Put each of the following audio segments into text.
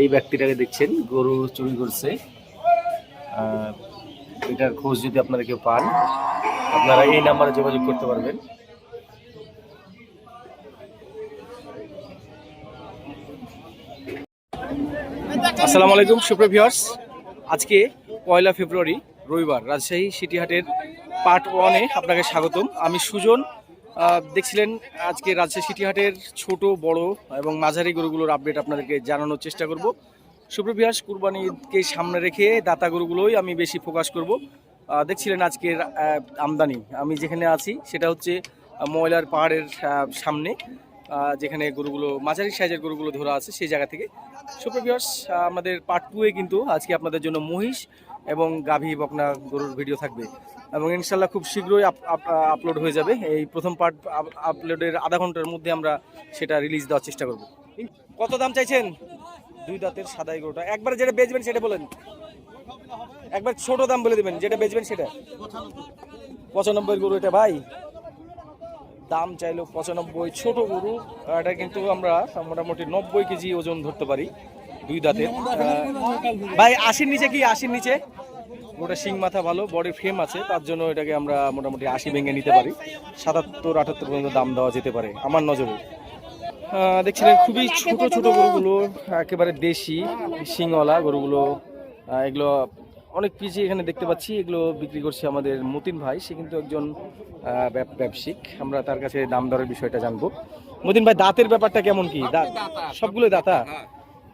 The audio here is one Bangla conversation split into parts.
এই ব্যক্তিটাকে দেখছেন, গরু চুরি করছে। এটার খোঁজ যদি আপনারা কেউ পান, আপনারা এই নাম্বারে যোগাযোগ করতে পারবেন। আসসালামু আলাইকুম, সুপ্রিয় ভিউয়ার্স আজকে পয়লা ফেব্রুয়ারি, রবিবার, রাজশাহী সিটি হাটের পার্ট ওয়ানে আপনাকে স্বাগতম। আমি সুজন দেখছিলেন আজকে রাজশাহী সিটিহাটের ছোট, বড় এবং মাঝারি গরুগুলোর আপডেট আপনাদেরকে জানানোর চেষ্টা করব। সুপ্রিয় ভিউয়ার্স কুরবানিকে সামনে রেখে দাতা গরুগুলোই আমি বেশি ফোকাস করব। দেখছিলেন আজকের আমদানি। আমি যেখানে আছি, সেটা হচ্ছে ময়লার পাহাড়ের সামনে যেখানে গরুগুলো, মাঝারি সাইজের গরুগুলো ধরা আছে সেই জায়গা থেকে। সুপ্রিয় ভিউয়ার্স আমাদের পার্ট টুয়ে কিন্তু আজকে আপনাদের জন্য মহিষ এবং গাভী বকনা গরুর ভিডিও থাকবে। এবং ইনশাল্লাহ খুব শীঘ্রই আপ- আপ- আপলোড হয়ে যাবে। এই প্রথম পার্ট আপলোডের আধা ঘণ্টার মধ্যে আমরা সেটা রিলিজ দেওয়ার চেষ্টা করব। কত দাম চাইছেন? দুই দাঁতের সাদাই গরুটা একবার যেটা বেচবেন সেটা বলেন। একবার ছোট দাম বলে দেবেন, যেটা বেচবেন সেটা। পঁচানব্বই গরু এটা ভাই। দাম চাইলো পঁচানব্বই। ছোট গরু, এটা কিন্তু আমরা মোটামুটি নব্বই কেজি ওজন ধরতে পারি। দুই দাঁতের। ভাই, আশির নিচে কি? আশির নিচে? ওটা শিং মাথা ভালো বডি ফ্রেম আছে তার জন্য এটাকে আমরা মোটামুটি আশি ভেঙে নিতে পারি। সাতাত্তর আটাত্তর পর্যন্ত দাম দেওয়া যেতে পারে আমার নজরে। দেখছিলেন খুবই ছোট ছোট গরুগুলো একেবারে দেশি শিংওয়ালা গরুগুলো। এগুলো অনেক পিজি এখানে দেখতে পাচ্ছি এগুলো বিক্রি করছে আমাদের মতিন ভাই সে কিন্তু একজন ব্যবসায়িক। আমরা তার কাছে দাম দরের বিষয়টা জানব। মতিন ভাই দাঁতের ব্যাপারটা কেমন কি? দাঁত সবগুলো দাঁতা?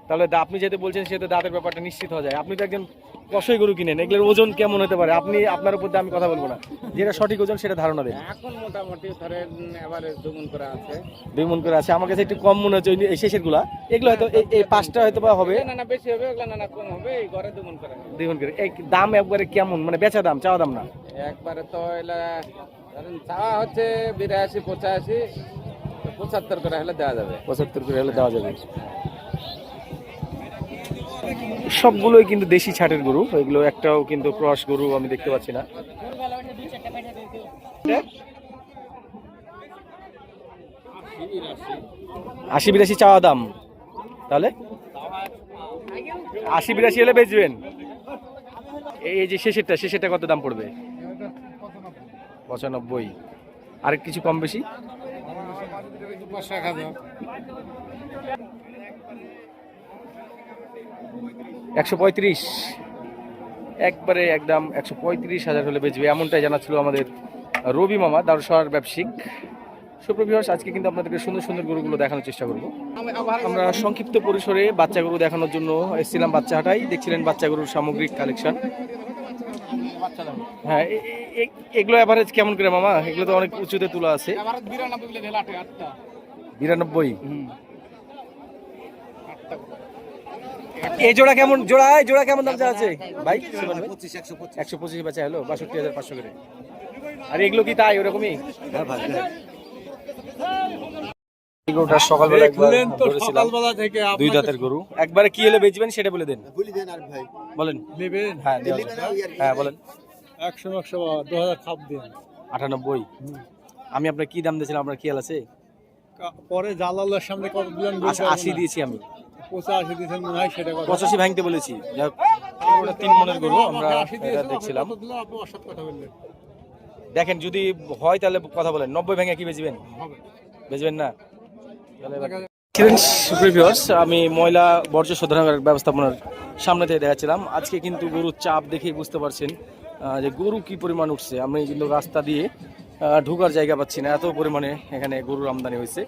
তাহলে দা- আপনি যেহেতু বলছেন সেহেতু দাঁতের ব্যাপারটা নিশ্চিত হয়ে যায়। আপনি তো একজন কষাই গরু কিনেন এগুলোর ওজন কেমন হতে পারে? আপনি আপনার উপর আমি কথা বলব না। যেটা সঠিক ওজন সেটা ধারণা দেন। এখন মোটামুটি ধরেন এবারে দুগুণ করে আছে। দুই মন করে আছে। আমার কাছে একটু কম মনে হচ্ছে এই শেষেরগুলা। এগুলো হয়তো এই- পাঁচটা হয়তো বা হবে। না না বেশি হবে ওগুলা না না কম হবে এই ঘরে দুগুণ করে। দুই মন করে। এই দাম একবারে কেমন? মানে বেচা দাম চাওয়া দাম না? একবারে তো এলা ধরেন চাওয়া হচ্ছে বিরাশি পঁচাশি পঁচাত্তর করে হলে দেওয়া যাবে। পঁচাত্তর করে হলে দেওয়া যাবে। সবগুলোই কিন্তু দেশি ছাটের গরু, এগুলো একটাও কিন্তু ক্রস গরু আমি দেখতে পাচ্ছি না। আশি বিরাশি চাওয়া দাম, তাহলে? আশি বিরাশি হলে বেচবেন। এই যে শেষেরটা শেষেরটা কত দাম পড়বে? পঁচানব্বই। আর কিছু কম বেশি? একশো পঁয়ত্রিশ। একবারে একদম একশো পঁয়ত্রিশ হাজার হলে বেচবে এমনটাই জানাচ্ছিল আমাদের রবি মামা দারুসার ব্যবসায়িক। সুপ্রভিহস আজকে কিন্তু আপনাদেরকে সুন্দর সুন্দর গরুগুলো দেখানোর চেষ্টা করব। আমরা সংক্ষিপ্ত পরিসরে বাচ্চা গরু দেখানোর জন্য এসেছিলাম বাচ্চা হাটাই দেখছিলেন বাচ্চা গরুর সামগ্রিক কালেকশন। হ্যাঁ এগুলো অ্যাভারেজ কেমন করে মামা? এগুলো তো অনেক উঁচুতে তোলা আছে। বিরানব্বই বলে ঢেলা আটটা বিরানব্বই এই জোড়া কেমন জোড়া এই জোড়া কেমন দাম আছে? ভাই? একশো পঁচিশ। বাচ্চা হলো বাষট্টি হাজার পাঁচশো করে। আর এগুলো কি তাই ওরকমই? গরুটা সকালবেলা একবার ধরেছিলাম। দুই দাঁতের গরু। একবারে কি হলে বেচবেন সেটা বলে দেন। বলেন। হ্যাঁ হ্যাঁ বলেন। একশো একশো দু হাজার খাপ দিন। আটানব্বই। আমি আপনার কি দাম দিয়েছিলাম আপনার খেয়াল আছে? পরে জালালের সামনে কত আশি- আশি দিয়েছি আমি। পঁচাশি দিয়েছেন মনে হয় সেটা পঁচাশি ভাঙতে বলেছি। তিন মনের গরু আমরা এটা দেখছিলাম। দেখেন যদি হয় তাহলে কথা বলেন। নব্বই ভেঙে কি বেচবেন? বেচবেন না। আমি ময়লা বর্জ্য শোধনাগার ব্যবস্থাপনার সামনে থেকে দেখাচ্ছিলাম। আজকে কিন্তু গরুর চাপ দেখেই বুঝতে পারছেন যে গরু কি পরিমাণ উঠছে। আমি কিন্তু রাস্তা দিয়ে ঢোকার জায়গা পাচ্ছি না। এত পরিমাণে এখানে গরুর আমদানি হয়েছে।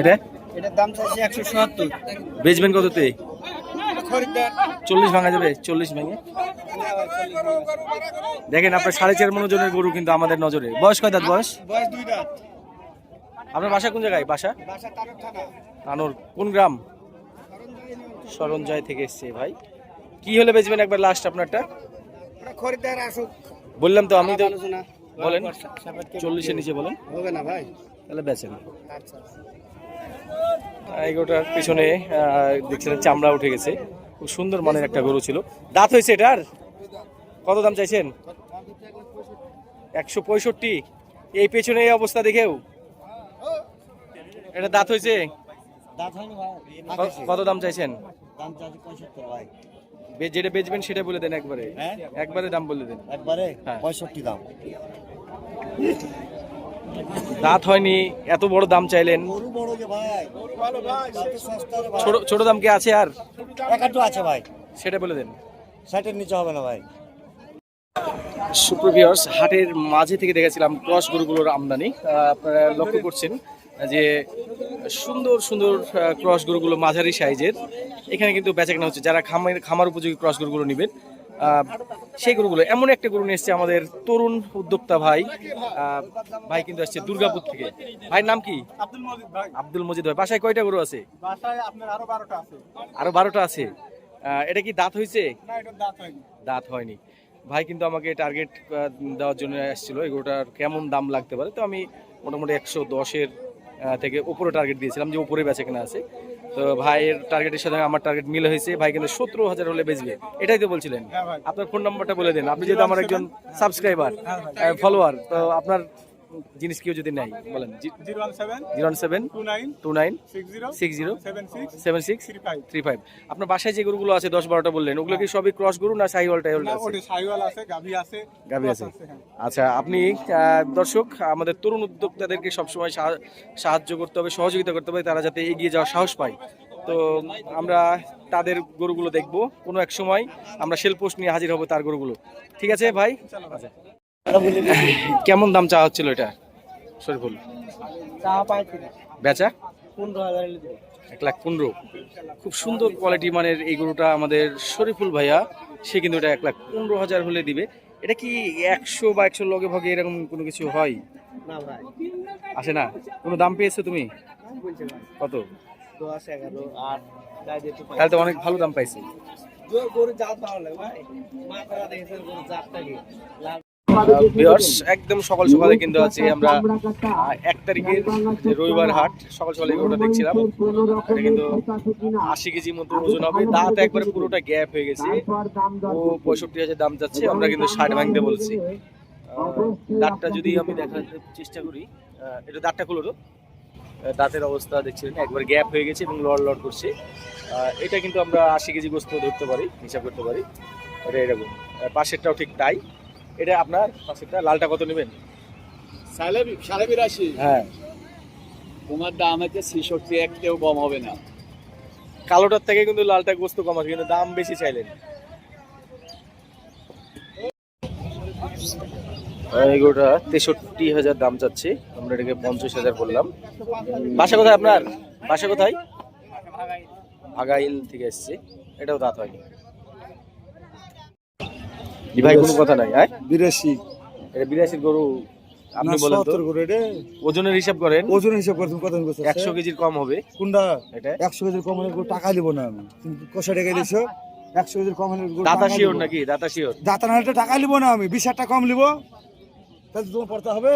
এটা? এটার দাম চাইছে একশো সত্তর। বেচবেন কততে? চল্লিশ ভাঙা যাবে চল্লিশ ভেঙে। দেখেন আপনার সাড়ে চার মনোজনের গরু কিন্তু আমাদের নজরে। বয়স কয় দাঁত বয়স? বয়স দুই রাত আপনার বাসা কোন জায়গায়? বাসা? কানোর কোন গ্রাম? সরঞ্জয় থেকে এসছে ভাই। কি হলে বেচবেন একবার লাস্ট আপনারটা? খরিদ্দার আসুক। বললাম তো আমি তো বলেন। চল্লিশের নিচে বলেন। হবে না ভাই? তাহলে বেচেন আচ্ছা। এই গরুটার পিছনে দেখছিলেন চামড়া উঠে গেছে। খুব সুন্দর মানের একটা গরু ছিল। দাঁত হয়েছে এটার? কত দাম চাইছেন? একশো পঁয়ষট্টি। এই পেছনে এই অবস্থা দেখেও? এটা দাঁত হয়েছে? কত দাম চাইছেন? যেটা বেচবেন সেটা বলে দেন একবারে। হ্যাঁ? একবারে দাম বলে দেন। একবারে? হ্যাঁ। পঁয়ষট্টি দাম। দাঁত হয়নি এত বড় দাম চাইলেন। ছোট ছোট দাম কি আছে আর? আছে ভাই। সেটা বলে দেন। ষাটের নিচে হবে না ভাই। সুপ্রভিয়ার্স হাটের মাঝে থেকে দেখেছিলাম ক্রস গরুগুলোর আমদানি। আপনারা লক্ষ্য করছেন যে সুন্দর সুন্দর ক্রস গরুগুলো মাঝারি সাইজের। এখানে কিন্তু বেচাকেনা হচ্ছে। যারা খামার খামার উপযোগী ক্রস গরুগুলো নেবেন সেই গরুগুলো। এমন একটা গরু নিয়ে এসছে আমাদের তরুণ উদ্যোক্তা ভাই। ভাই কিন্তু আসছে দুর্গাপুর থেকে। ভাইয়ের নাম কি? আব্দুল মজিদ ভাই। বাসায় কয়টা গরু আছে? আরও বারোটা আছে। এটা কি দাঁত হয়েছে? দাঁত হয়নি। ভাই কিন্তু আমাকে টার্গেট দেওয়ার জন্য এসেছিল। এই এগুলোটার কেমন দাম লাগতে পারে? তো আমি মোটামুটি একশো দশের থেকে উপরে টার্গেট দিয়েছিলাম যে উপরে বেচে কেনা আছে। তো ভাইয়ের টার্গেটের সাথে আমার টার্গেট মিলে হয়েছে। ভাই কিন্তু সতেরো হাজার হলে বেচবে। এটাই তো বলছিলেন। হ্যাঁ আপনার ফোন নাম্বারটা বলে দিন। আপনি যেহেতু আমার একজন সাবস্ক্রাইবার ফলোয়ার তো আপনার জিনিস কেউ যদি নাই বলেন zero one seven two nine six zero seven six three five. আপনার বাসায় যে গরুগুলো আছে দশ বারোটা বললেন ওগুলো কি সবই ক্রস গরু না সাইওয়াল টাইওয়াল আছে? আছে গাভি আছে গাভী আছে। হ্যাঁ। আচ্ছা আপনি দর্শক আমাদের তরুণ উদ্যোক্তাদেরকে সবসময় সাহা- সাহায্য করতে হবে সহযোগিতা করতে হবে তারা যাতে এগিয়ে যাওয়ার সাহস পায়। তো আমরা তাদের গরুগুলো দেখব কোনো এক সময় আমরা সেল পোস্ট নিয়ে হাজির হব তার গরুগুলো। ঠিক আছে ভাই। আচ্ছা। কেমন দাম চাওয়া হচ্ছিল এটা? শরীফুল। বেচা? এক লাখ পনেরো। খুব সুন্দর কোয়ালিটি মানের এই গরুটা আমাদের শরীফুল ভাইয়া সে কিন্তু এটা এক লাখ পনেরো হাজার হলে দিবে। এটা কি একশো বা একশো লগে ভাগে এরকম কোনো কিছু হয়? না আসে না? কোনো দাম পেয়েছ তুমি? কত? তাহলে তো অনেক ভালো দাম পাইছি। গরু জাত ভালো লাগে ভাই। মাথাটা দেখেছেন গরু জাতটাকে লাল ভিউয়ার্স একদম সকাল সকালে কিন্তু আছি আমরা এক তারিখের যে রবিবার হাট সকাল সকালে ওটা দেখছিলাম। এটা কিন্তু আশি কেজি মতো ওজন হবে। দাঁত একবারে পুরোটা গ্যাপ হয়ে গেছে। ও পঁয়ষট্টি হাজার দাম যাচ্ছে আমরা কিন্তু ষাট ভাঙতে বলছি। দাঁতটা যদি আমি দেখার চেষ্টা করি এটা দাঁতটা খুলো তো। দাঁতের অবস্থা দেখছিলেন একবার গ্যাপ হয়ে গেছে এবং লড় লড় করছে। এটা কিন্তু আমরা আশি কেজি গোস্ত ধরতে পারি হিসাব করতে পারি। এটা এরকম। পাশেরটাও ঠিক তাই। এটা আপনার পাশেরটা লালটা কত নেবেন? সাড়ে সাড়ে বিরাশি হ্যাঁ। তোমার দাম হচ্ছে ছেষট্টি একটাও কম হবে না। কালোটার থেকে কিন্তু লালটা গোস্ত কম আছে কিন্তু দাম বেশি চাইলেন। এগুলোটা তেষট্টি হাজার দাম চাচ্ছে। আমরা এটাকে পঞ্চাশ হাজার বললাম। বাসা কোথায় আপনার? বাসা কোথায়? আগাইল থেকে এসছে। এটাও দাঁত হয়নি। ভাই কোনো কথা নাই হ্যাঁ? বিরাশি। এটা বিরাশির গরু আপনি বলেন তো। সত্তর করে রে ওজনের হিসাব করেন। ওজন হিসাব করে তুমি কত করছ একশো কেজির কম হবে। কোনটা? এটা? একশো কেজির কম হলে গরু টাকা দিব না আমি। তুমি কষা টাকা দিছো একশো কেজির কম হলে গরু দাতা শিওর নাকি? দাতা শিওর? দাতা না হলে টাকা নিব না আমি বিশ হাজার টাকা কম নিব তাহলে তোমার পড়তে হবে।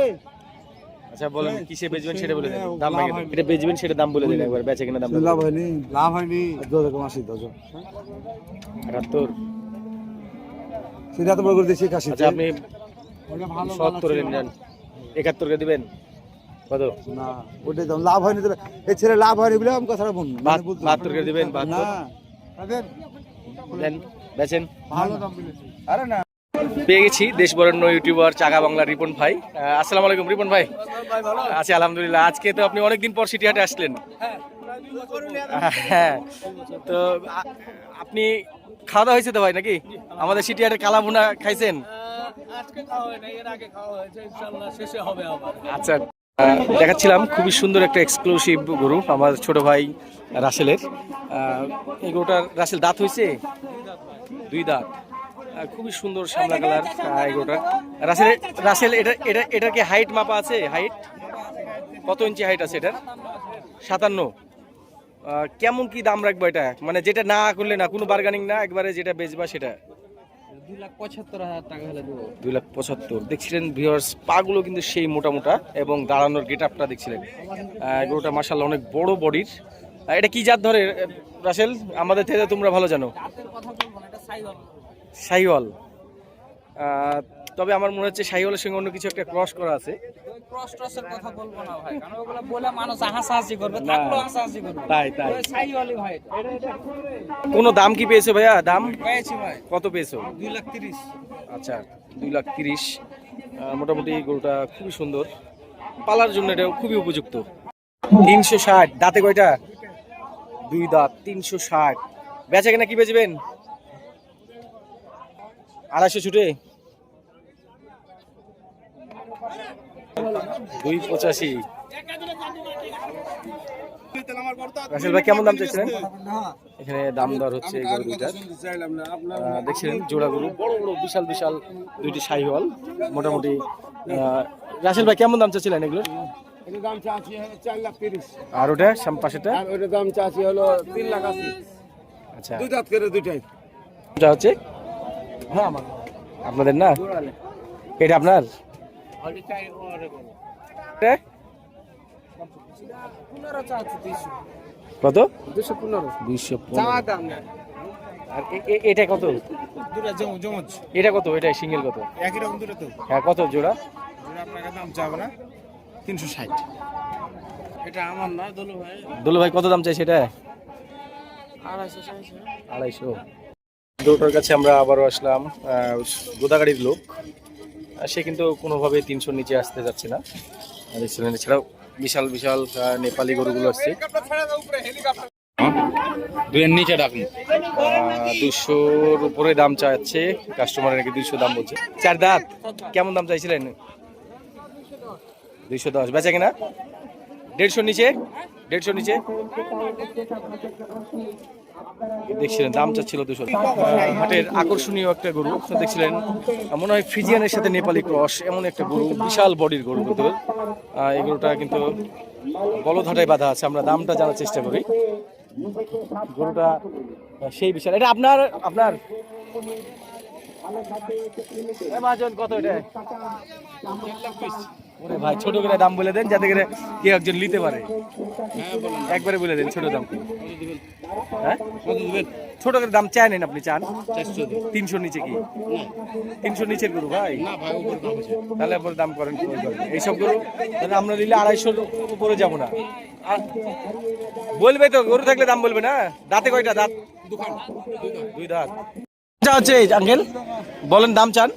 আচ্ছা বলেন হ্যাঁ, কিসে বেচবেন সেটা বলে দেন। হ্যাঁ, দাম এটা বেচবেন সেটা দাম বলে দিন একবার বেচে কিনা দাম লাভ হয়নি। লাভ হয়নি। দশ কম আসি দশ আটাত্তর সেটা তো বড় করে দিয়েছি কাশি আচ্ছা আপনি সত্তর নেন একাত্তর কে দিবেন? কত? না ওটাই দাম লাভ হয়নি তো। এই ছেলে লাভ হয়নি বলে আমি কথাটা বলব বাহাত- বাহাত্তর করে দিবেন? না বেচেন। ভালো দাম আরে না। পেয়ে গেছি দেশ বরেণ্য ইউটিউবার চাকা বাংলা রিপন ভাই। আসসালামু আলাইকুম রিপন ভাই। আছি আলহামদুলিল্লাহ। আজকে তো আপনি অনেকদিন পর সিটি হাটে আসলেন। হ্যাঁ। তো আপনি খাওয়া দাওয়া হয়েছে তো ভাই নাকি? আমাদের সিটি হাটে কালা ভুনা খাইছেন? আজকে খাওয়া না এর আগে খাওয়া হয়েছে ইনশাল্লাহ শেষে হবে আবার। আচ্ছা দেখাচ্ছিলাম খুবই সুন্দর একটা এক্সক্লুসিভ গরু আমার ছোট ভাই রাসেলের। এই গরুটার রাসেল দাঁত হয়েছে? দুই দাঁত। খুবই সুন্দর সামলা কালার এই গরুটার। রাসেল রাসেল এটা এটা এটার কি হাইট মাপা আছে? হাইট কত ইঞ্চি হাইট আছে এটার? সাতান্ন। কেমন কি দাম রাখব এটা? মানে যেটা না করলে না কোনো বার্গানিং না একবারে যেটা বেচবা সেটা। দুই লাখ পঁচাত্তর হাজার টাকা হলে দেবো। দুই লাখ পঁচাত্তর। দেখছিলেন ভিউয়ার্স পাগুলো কিন্তু সেই মোটা মোটা এবং দাঁড়ানোর গেট আপটা দেখছিলেন গরুটা মাসাল্লাহ অনেক বড় বডির এটা কি জাত ধরে রাসেল? আমাদের থেকে তোমরা ভালো জানো। সাইওয়াল। তবে আমার মনে হচ্ছে সাইওয়ালের সঙ্গে অন্য কিছু একটা ক্রস করা আছে। ক্রস টসের কথা বলব না ভাই কারণ ওগুলো বলে মানুষ হাসাহাসি করবে থাকলেও হাসাহাসি করবে। তাই তাই। ওই সাইওয়ালি ভাই কোনো দাম কি পেয়েছ ভাইয়া? দাম? পেয়েছি ভাই। কত পেয়েছ? দুই লাখ তিরিশ। আচ্ছা দুই লাখ তিরিশ। মোটামুটি গরুটা খুবই সুন্দর। পালার জন্য এটা খুবই উপযুক্ত। তিনশো ষাট দাঁতে কয়টা? দুই দাঁত তিনশো ষাট। বেচা কিনা কি বেচবেন? আড়াইশো ছুটে? দুই পঁচাশি। রাসেল ভাই কেমন দাম চাইছিলেন? এখানে দাম দর হচ্ছে গরু দেখছিলেন জোড়া গরু বড় বড় বিশাল বিশাল দুইটি মোটামুটি আহ, রাসেল ভাই কেমন দাম চাচ্ছিলেন চাচ্ছি হলো চার লাখ তিরিশ। আর ওটা পাশেটা আর দাম চাচ্ছি হলো তিন লাখ আশি। আচ্ছা। দুই দাঁত করে দুইটাই। এটা হচ্ছে? হ্যাঁ আমার। আপনাদের না? এটা আপনার? কত? দুশো পনেরো। আর এটা কত? এটা কত? এটা সিঙ্গেল কত? একই রকম দুটো তো। হ্যাঁ কত জোড়া? আপনাকে দাম চাবো না? তিনশো ষাট। এটা আমার না দলু ভাই। দুলু ভাই কত দাম চাই সেটা আড়াইশো আড়াইশো। দুটোর কাছে আমরা আবারও আসলাম আহ, গোদাগাড়ির লোক। আর সে কিন্তু কোনোভাবে তিনশোর নিচে আসতে যাচ্ছে না। এছাড়াও বিশাল বিশাল নেপালি গরুগুলো আসছে। দুইয়ের নিচে ডাকুন। দুশোর উপরে দাম চাচ্ছে কাস্টমার নাকি দুইশো দাম বলছে। চার দাঁত, কেমন দাম চাইছিলেন? দুইশো দশ, বেচা কিনা? দেড়শোর নিচে? দেড়শোর নিচে? দেখছিলেন, দাম চাচ্ছিল দুশো হাটের আকর্ষণীয় একটা গরু দেখছিলেন মনে হয় ফিজিয়ানের সাথে নেপালি ক্রস, এমন একটা গরু, বিশাল বডির গরু কিন্তু এই গরুটা কিন্তু বলধাটায় বাধা আছে, আমরা দামটা জানার চেষ্টা করি। গরুটা সেই বিশাল। এটা আপনার আপনার? এ মহাজন, কত এটা? ওরে ভাই ছোট করে দাম বলে দেন যাতে করে কেউ একজন নিতে পারে। একবারে বলে দেন ছোট দাম। হ্যাঁ? ছোট করে দাম চান আপনি চান? তিনশোর নিচে কি? তিনশোর নিচের গরু ভাই? তাহলে পরে দাম করেন কি করবেন? এইসব গরু তাহলে আমরা নিলে আড়াইশোর উপরে যাব না। বলবে তো গরু থাকলে দাম বলবে না? দাঁতে কয়টা দাঁত? দুই দাঁত। যা হচ্ছে আঙ্কেল বলেন দাম চান।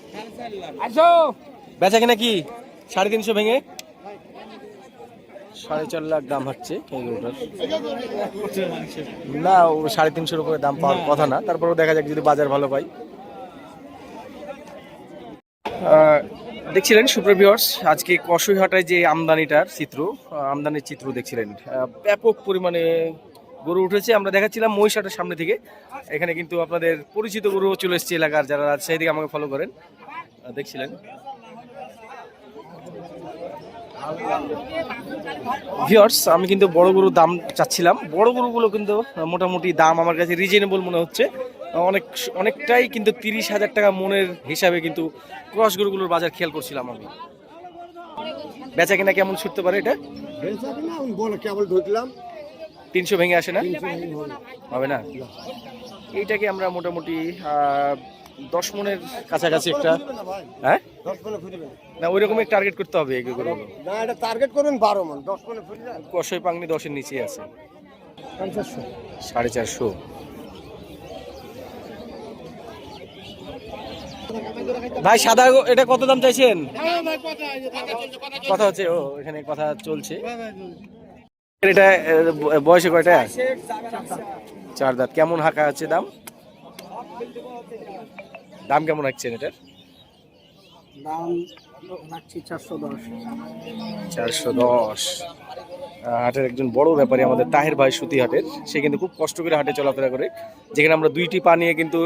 বেচা কিনা কি? সাড়ে তিনশো ভেঙে? সাড়ে চার লাখ দাম হচ্ছে না ও সাড়ে তিনশোর উপরে দাম পাওয়ার কথা না। তারপরেও দেখা যাক যদি বাজার ভালো পাই। দেখছিলেন সুপ্রভিয়র্স আজকে কষইহাটায় যে আমদানিটার চিত্র আমদানির চিত্র দেখছিলেন। ব্যাপক পরিমাণে গরু উঠেছে। আমরা দেখাচ্ছিলাম মহিষাটার সামনে থেকে। এখানে কিন্তু আপনাদের পরিচিত গরু চলে এসছে এলাকার যারা সেই দিকে আমাকে ফলো করেন। দেখছিলেন। ভিওর্স আমি কিন্তু বড় গরুর দাম চাচ্ছিলাম। বড় গরুগুলো কিন্তু মোটামুটি দাম আমার কাছে রিজনেবল মনে হচ্ছে। অনেক, অনেকটাই কিন্তু তিরিশ হাজার টাকা মনের হিসাবে কিন্তু ক্রস গরুগুলোর বাজার খেয়াল করছিলাম আমি। বেচা কিনা কেমন ছুটতে পারে এটা? বলে, কেবল ঢুকলাম তিনশো ভেঙে আসে না? হবে না? এইটাকে আমরা মোটামুটি দশ মনের কাছাকাছি একটা হ্যাঁ? না ওই রকমের টার্গেট করতে হবে না এটা টার্গেট করুন বারো মন। দশ মনে কষই পাংনি দশের নিচে আছে। সাড়ে চারশো। ভাই সাদা এটা কত দাম চাইছেন? কথা হচ্ছে ও এখানে কথা চলছে। এটা বয়সে কয়টা? চার দাঁত। কেমন হাঁকা আছে দাম? দাম কেমন রাখছেন এটার? দাম রাখছি চারশো দশ। চারশো দশ। হাটের একজন বড় ব্যাপারী আমাদের তাহের ভাই সুতি হাটের সে কিন্তু খুব কষ্ট করে হাটে চলাফেরা করে। যেখানে আমরা দুইটি পা নিয়ে কিন্তু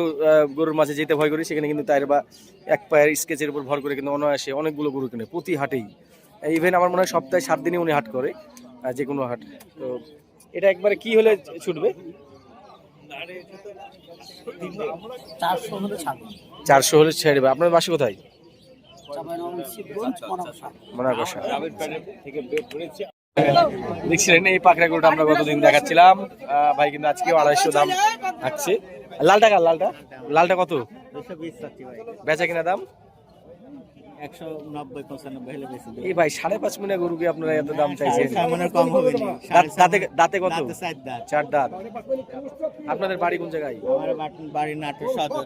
গরুর মাঝে যেতে ভয় করি সেখানে কিন্তু তাহের বা এক পায়ের স্কেচের উপর ভর করে কিন্তু অনায়াসে অনেকগুলো গরু কিনে প্রতি হাটেই। ইভেন আমার মনে হয় সপ্তাহে সাত দিনই উনি হাট করে। যে কোনো হাট। তো এটা একবারে কি হলে ছুটবে? চারশো হলে ছাড়বো। ছেড়ে দেবে। আপনার বাসা কোথায়? দেখছিলেন এই পাকড়া গরুটা আমরা গতদিন দেখাচ্ছিলাম। ভাই কিন্তু আজকেও আড়াইশো দাম থাকছে। লালটা কার? লালটা? লালটা কত? বেচা কিনা দাম? একশো নব্বই পঁচানব্বই হলে বেশি এই ভাই সাড়ে পাঁচ মিনা গরুকে আপনারা এত দাম চাইছেন? কম হবে দাঁতে দাঁতে কত? চার দাঁত। চার দাঁত। আপনাদের বাড়ি কোন জায়গায়? আমার বাট- বাড়ি নাটোর সদর।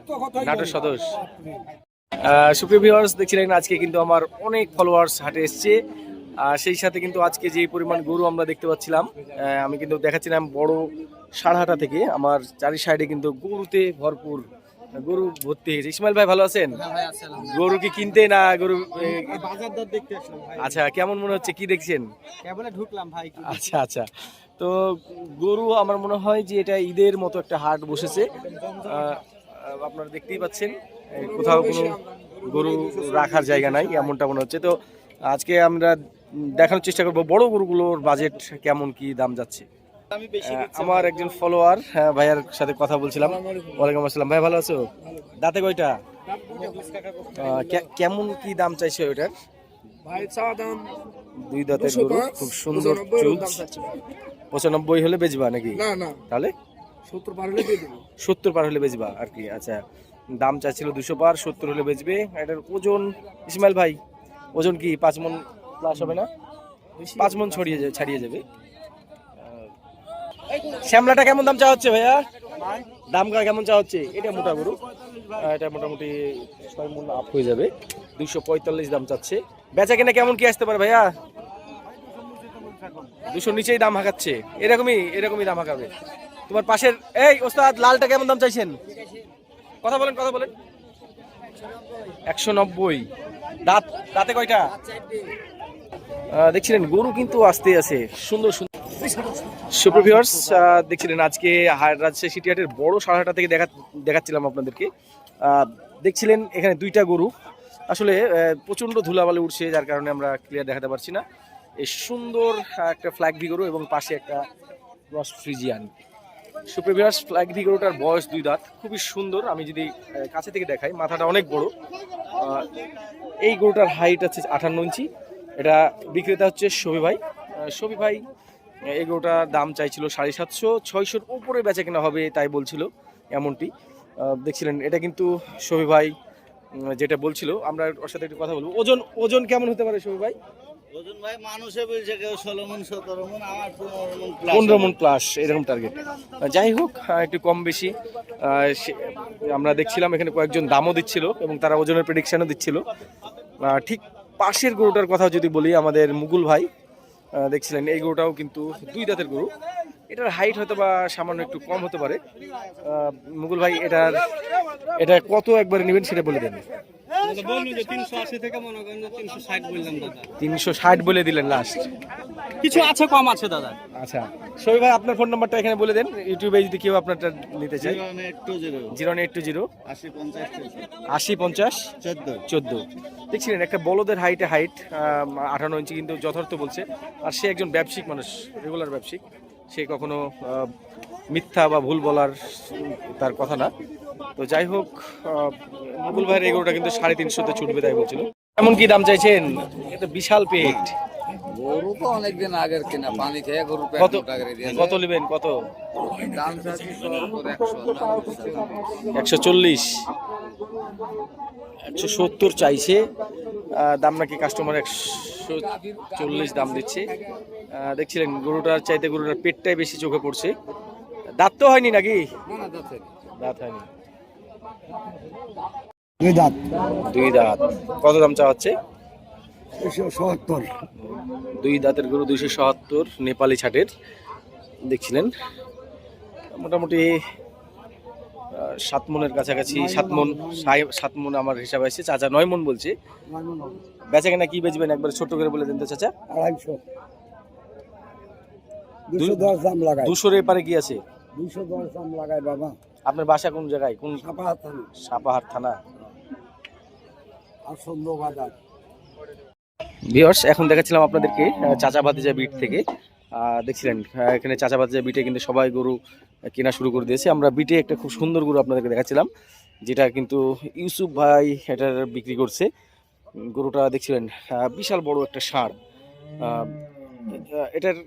নাটোর সদস্য সুপ্রিয় ভিউয়ার্স দেখছিলেন আজকে কিন্তু আমার অনেক ফলোয়ার্স হাটে এসছে। আর সেই সাথে কিন্তু আজকে যে পরিমাণ গরু আমরা দেখতে পাচ্ছিলাম আহ, আমি কিন্তু দেখাচ্ছিলাম বড় সারহাটা থেকে। আমার চারি সাইডে কিন্তু গরুতে ভরপুর গরু ভর্তি হয়েছে। ইসমাইল ভাই ভালো আছেন? গরু কি কিনতে না গরু বাজার দর দেখতে আসলাম ভাই। আচ্ছা কেমন মনে হচ্ছে? কি দেখছেন? কেবলে ঢুকলাম ভাই আচ্ছা আচ্ছা। তো গরু আমার মনে হয় যে এটা ঈদের মতো একটা হাট বসেছে। আপনারা দেখতেই পাচ্ছেন কোথাও কোনো গরু রাখার জায়গা নাই এমনটা মনে হচ্ছে। তো আজকে আমরা দেখানোর চেষ্টা করব বড় গরুগুলোর বাজেট কেমন কি দাম যাচ্ছে? আমার একজন ফলোয়ার হ্যাঁ ভাইয়ার সাথে কথা বলছিলাম। ওয়ালাইকুম আসসালাম। ভাই ভালো আছো? দাঁতে কয়টা? কেমন কি দাম চাইছে ওইটার দুই দাঁতের গরু খুব সুন্দর চুল পঁচানব্বই হলে বেচবা নাকি? তাহলে? সত্তর পার হলে বেচবা। আর কি আচ্ছা। দাম চাচ্ছিল দুশো পার সত্তর হলে বেচবে। এটার ওজন ইসমাইল ভাই ওজন কি পাঁচ মন প্লাস হবে না? পাঁচ মন ছড়িয়ে যাবে ছাড়িয়ে যাবে। শ্যামলাটা কেমন দাম চা হচ্ছে ভাইয়া? দাম কেমন চা হচ্ছে? এটা মোটা গরু। এটা মোটামুটি ছয় মন আপ হয়ে যাবে। দুশো পঁয়তাল্লিশ দাম চাচ্ছে। বেচা কিনা কেমন কি আসতে পারে ভাইয়া? দুশো নিচেই দাম হাঁকাচ্ছে। এরকমই এরকমই দাম হাঁকাবে। তোমার পাশের এই, ওস্তাদ, লালটা কেমন দাম চাইছেন? কথা বলেন কথা বলেন। একশো নব্বই। দাঁত দাঁতে কয়টা? দেখছিলেন, গরু কিন্তু আসতে আছে। সুন্দর সুন্দর। সুপ্রভিয়ার্স দেখছিলেন আজকে রাজশাহী সিটি হাটের বড় সারাটা থেকে দেখা দেখাচ্ছিলাম আপনাদেরকে। দেখছিলেন এখানে দুইটা গরু। আসলে প্রচণ্ড ধুলাবালি উঠছে, যার কারণে আমরা ক্লিয়ার দেখাতে পারছি না। এই সুন্দর একটা ফ্ল্যাগ ভি গরু এবং পাশে একটা ক্রস ফ্রিজিয়ান সুপ্রিভিয়াস ফ্ল্যাগ ভি গরুটার বয়স দুই দাঁত। খুবই সুন্দর। আমি যদি কাছে থেকে দেখাই, মাথাটা অনেক বড়। এই গরুটার হাইট আছে আঠান্ন ইঞ্চি। এটা বিক্রেতা হচ্ছে শবি ভাই। শবি ভাই এই গরুটার দাম চাইছিল সাড়ে সাতশো ছয়শোর উপরে বেচা কেনা হবে তাই বলছিল এমনটি। দেখছিলেন এটা কিন্তু শবি ভাই যেটা বলছিল আমরা ওর সাথে একটু কথা বলব। ওজন ওজন কেমন হতে পারে শবি ভাই? ওজন ভাই মানুষে বলছে কেউ ষোলো মন সতেরো মন আমার পনেরো মন প্লাস এরকম টার্গেট যাই হোক একটু কম বেশি। আমরা দেখছিলাম এখানে কয়েকজন দামও দিচ্ছিল এবং তারা ওজনের প্রেডিকশনও দিচ্ছিল। ঠিক পাশের গরুটার কথা যদি বলি আমাদের মুগুল ভাই দেখছিলেন এই গরুটাও কিন্তু দুই দাঁতের গরু। এটার হাইট হয়তো বা সামান্য একটু কম হতে পারে। মুকুল ভাই এটার এটা কত একবারে নেবেন সেটা বলে দেন। তিনশো মনে ষাট বলে দিলেন লাস্ট কিছু আছে কম আছে দাদা। আচ্ছা সবই ভাই আপনার ফোন নাম্বারটা এখানে বলে দেন। ইউটিউবে যদি কেউ আপনারটা নিতে চায়। Zero eight two zero. আশি পঞ্চাশ। আশি চোদ্দ। দেখছিলেন একটা বলদের হাইটে হাইট আঠান্ন ইঞ্চি কিন্তু যথার্থ বলছে। আর সে একজন ব্যবসায়িক মানুষ রেগুলার ব্যবসায়িক। সে কখনো মিথ্যা বা ভুল বলার তার কথা না। তো যাই হোক মুকুল ভাইয়ের এগুলোটা কিন্তু সাড়ে তিনশোতে ছুটবে তাই বলছিল। এমন কি দাম চাইছেন? এটা বিশাল পেট। গরু তো অনেকদিন আগের কিনা পানি খেয়ে গরু কত নেবেন? কত? দাম একশো, চল্লিশ। একশো সত্তর চাইছে। দাম নাকি কাস্টমার একশো চল্লিশ দাম দিচ্ছে। দেখছিলেন গরুটার চাইতে গরুটার পেটটাই বেশি চোখে পড়ছে। দাঁত তো হয়নি নাকি? দাঁত হয়নি। দুই দাঁত। দুই দাঁত। কত দাম চাওয়া হচ্ছে দুশো সত্তর। দুই দাঁতের গরু দুইশো সত্তর নেপালি ছাটের। দেখছিলেন। মোটামুটি সাত মনের কাছাকাছি সাত মন সাত মন আমার হিসাবে আছে চাচা নয় মন বলছে। বেচা কেনা কি বেচবেন? একবার ছোট করে বলে দেন তো চাচা। আড়াইশো। দুশোর এপারে কি আছে? দুশো দশ দাম লাগাই বাবা। আপনার বাসা কোন জায়গায়? কোন ছাপা থানা। সাপাহার থানা। আর সন্ধ্যা বাজার ভিওর্স এখন দেখাচ্ছিলাম আপনাদেরকে চাচা ভাতিজা বিট থেকে। দেখছিলেন এখানে চাচা ভাতিজা বিটে কিন্তু সবাই গরু কেনা শুরু করে দিয়েছে। আমরা বিটে একটা খুব সুন্দর গরু আপনাদেরকে দেখাচ্ছিলাম যেটা কিন্তু ইউসুফ ভাই এটার বিক্রি করছে। গরুটা দেখছিলেন বিশাল বড় একটা ষাঁড়। এটার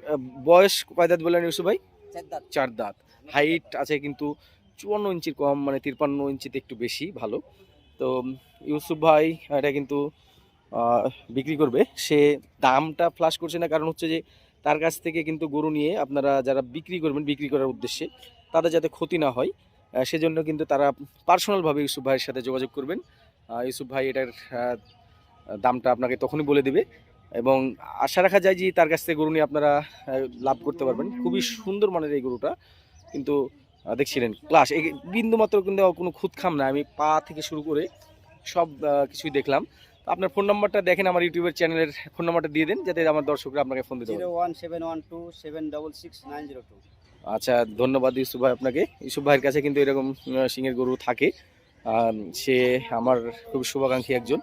বয়স কয় দাঁত বললেন ইউসুফ ভাই? চার দাঁত। হাইট আছে কিন্তু চুয়ান্ন ইঞ্চির কম মানে তিরপান্ন ইঞ্চিতে একটু বেশি ভালো। তো ইউসুফ ভাই এটা কিন্তু বিক্রি করবে। সে দামটা ফ্লাশ করছে না কারণ হচ্ছে যে তার কাছ থেকে কিন্তু গরু নিয়ে আপনারা যারা বিক্রি করবেন, বিক্রি করার উদ্দেশ্যে, তাদের যাতে ক্ষতি না হয় সেজন্য কিন্তু তারা পার্সোনালভাবে ইউসুফ ভাইয়ের সাথে যোগাযোগ করবেন। ইউসুফ ভাই এটার দামটা আপনাকে তখনই বলে দেবে এবং আশা রাখা যায় যে তার কাছ থেকে গরু নিয়ে আপনারা লাভ করতে পারবেন। খুবই সুন্দর মানের এই গরুটা কিন্তু দেখছিলেন। ক্লাস এই বিন্দু মাত্র কিন্তু কোনো খুদ খাম না আমি পা থেকে শুরু করে সব কিছুই দেখলাম। আপনার ফোন নাম্বারটা দেখেন আমার ইউটিউবের চ্যানেলের ফোন নাম্বারটা দিয়ে দিন যাতে আমার দর্শকরা আপনাকে ফোন দিতে আচ্ছা ধন্যবাদ ইউসুফ ভাই আপনাকে। ইউসুফ ভাইয়ের কাছে কিন্তু এরকম সিংহের গরু থাকে। সে আমার খুব শুভাকাঙ্ক্ষী একজন।